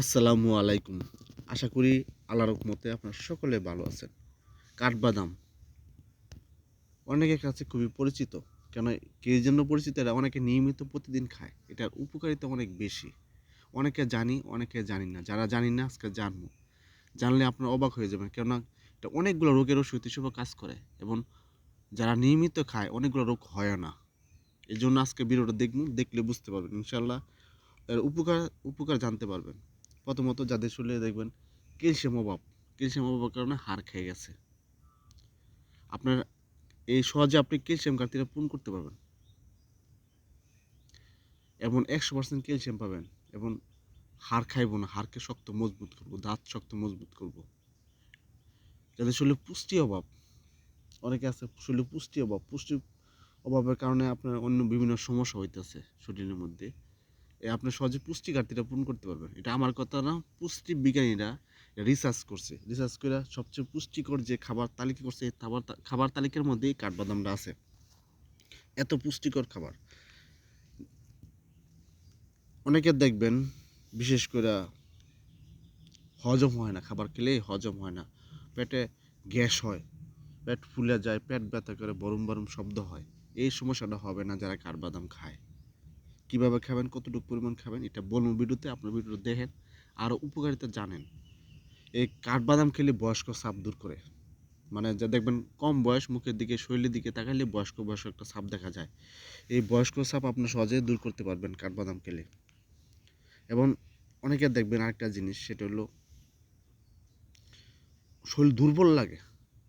আসসালামু আলাইকুম। আশা করি আল্লাহর রহমতে আপনারা সকলে ভালো আছেন। কাঠবাদাম। অনেকের কাছে খুবই পরিচিত। কেন কে জন্য পরিচিত এটা অনেকে নিয়মিত প্রতিদিন খায়। এটার উপকারিতা অনেক বেশি। অনেকে জানি অনেকে জানি না। যারা জানি না, আজকে জানব। জানলে আপনার অবাক হয়ে যাবেন। কেননা এটা অনেকগুলো রোগের ওষুধ হিসেবে কাজ করে। এবং যারা নিয়মিত খায়, অনেকগুলো রোগ হয় না। এই জন্য আজকে ভিডিওটা দেখুন দেখলে বুঝতে পারবেন। ইনশাল্লাহ এর উপকার উপকার জানতে পারবেন। প্রথমত যাদের শরীরে দেখবেন ক্যালসিয়াম অভাব, ক্যালসিয়াম অভাবের কারণে হাড় খেয়ে গেছে। আপনার এই সহজে আপনি ক্যালসিয়াম ঘাটতিটা পূরণ করতে পারবেন। এবং একশো পার্সেন্ট ক্যালসিয়াম পাবেন এবং হাড় খাইব না, হাড়কে শক্ত মজবুত করব, দাঁত শক্ত মজবুত করব। যাদের শরীরে পুষ্টি অভাব, অনেকে আছে শরীরে পুষ্টি অভাব, পুষ্টি অভাবের কারণে আপনার অন্য বিভিন্ন সমস্যা হইতেছে শরীরের মধ্যে। এ আপনি সহজে পুষ্টি ঘাটতিটা পূরণ করতে পারবেন। এটা আমার কথা না, পুষ্টি বিজ্ঞানীরা রিসার্চ করছে। রিসার্চ করে সবচেয়ে পুষ্টিকর যে খাবার তালিকা করছে খাবার খাবার তালিকার মধ্যেই কাঠবাদামটা আছে। এত পুষ্টিকর খাবার। অনেকে দেখবেন, বিশেষ করে হজম হয় না, খাবার খেলেই হজম হয় না। পেটে গ্যাস হয়, পেট ফুলে যায়, পেট ব্যথা করে, বরম বরম শব্দ হয়। এই সমস্যাটা হবে না যারা কাঠবাদাম খায়। কীভাবে খাবেন, কতটুকু পরিমাণ খাবেন, এটা বলুন ভিডিওতে, আপনার ভিডিওটা দেখেন আরও উপকারিতা জানেন। এই কাঠবাদাম খেলে বয়স্ক সাপ দূর করে। মানে যা দেখবেন কম বয়স, মুখের দিকে, শরীরের দিকে তাকালে বয়স্ক বয়স্ক একটা সাপ দেখা যায়। এই বয়স্ক সাপ আপনি সহজে দূর করতে পারবেন কাঠবাদাম খেলে। এবং অনেকে দেখবেন আরেকটা জিনিস, সেটা হলো শরীর দুর্বল লাগে,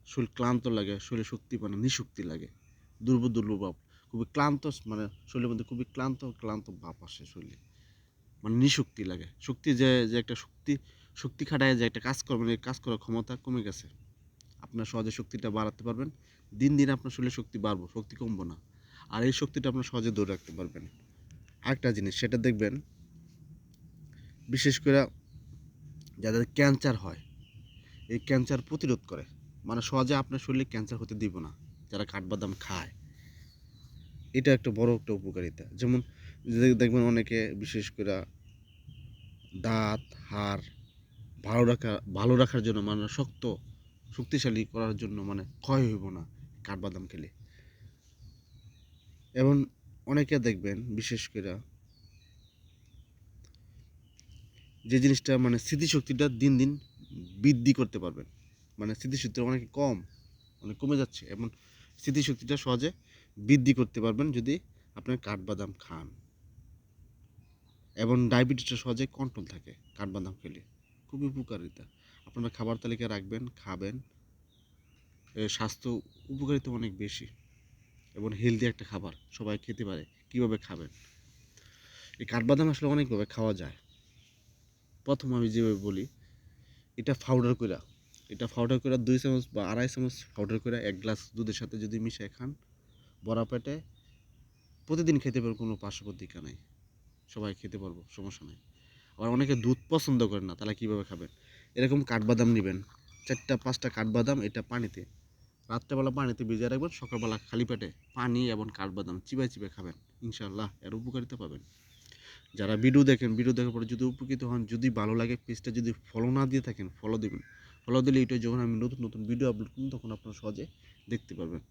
শরীর ক্লান্ত লাগে, শরীরে শক্তি পায় না, নিশক্তি লাগে, দুর্বল দুর্বল ভাব। খুবই ক্লান্ত মানে শরীরের মধ্যে খুবই ক্লান্ত ক্লান্ত ভাব আসে শরীরে। মানে নিশক্তি লাগে। শক্তি যে যে একটা শক্তি শক্তি খাটায় যে একটা কাজ করবেন এই কাজ করার ক্ষমতা কমে গেছে। আপনার সহজে শক্তিটা বাড়াতে পারবেন। দিন দিন আপনার শরীরে শক্তি বাড়বো, শক্তি কমবো না। আর এই শক্তিটা আপনার সহজে ধরে রাখতে পারবেন। আরেকটা জিনিস, সেটা দেখবেন, বিশেষ করে যাদের ক্যান্সার হয়, এই ক্যান্সার প্রতিরোধ করে। মানে সহজে আপনার শরীরে ক্যান্সার হতে দিব না। যারা কাঠবাদাম খায় এটা একটা বড় একটা উপকারিতা। যেমন দেখবেন অনেকে বিশেষ করে দাঁত, হাড় ভালো রাখা ভালো রাখার জন্য মানে শক্ত, শক্তিশালী করার জন্য মানে ক্ষয় হইব না কাঠবাদাম খেলে। এবং অনেকে দেখবেন বিশেষ করে যে জিনিসটা মানে স্মৃতিশক্তিটা দিন দিন বৃদ্ধি করতে পারবেন। মানে স্মৃতিশক্তি অনেক কম, অনেক কমে যাচ্ছে। এবং স্মৃতিশক্তিটা সহজে বৃদ্ধি করতে পারবেন যদি আপনার কাঠবাদাম খান। এবং ডায়াবেটিসটা সহজে কন্ট্রোল থাকে কাঠবাদাম খেলে। খুবই উপকারিতা। আপনারা খাবার তালিকা রাখবেন, খাবেন। স্বাস্থ্য উপকারিতা অনেক বেশি। এবং হেলদি একটা খাবার সবাই খেতে পারে, কীভাবে খাবেন? এই কাঠবাদাম আসলে অনেকভাবে খাওয়া যায়। প্রথম আমি যেভাবে বলি, এটা পাউডার কইরা এটা পাউডার করে দুই চামচ বা আড়াই চামচ পাউডার করে এক গ্লাস দুধের সাথে যদি মিশিয়ে খান, বড়া পেটে প্রতিদিন খেতে পারব কোনো পার্শ্ব প্রতিক্রিয়া নাই। সবাই খেতে পারব, সমস্যা নেই। আবার অনেকে দুধ পছন্দ করে না, তাহলে কীভাবে খাবেন? এরকম কাঠবাদাম নেবেন, চারটা, পাঁচটা কাঠবাদাম, এটা পানিতে, রাত্রেবেলা পানিতে ভিজিয়ে রাখবেন, সকালবেলা খালি পেটে পানি এবং কাঠবাদাম চিবাই চিবাই খাবেন, ইনশাআল্লাহ এর উপকারিতা পাবেন। যারা ভিডিও দেখেন ভিডিও দেখার পরে যদি উপকৃত হন, যদি ভালো লাগে, পেজটা যদি ফলো না দিয়ে থাকেন ফলো দেবেন। ফলো দিলে ইউটিউবে যখন আমি নতুন নতুন ভিডিও আপলোড করুন তখন আপনারা সহজে দেখতে পারবেন।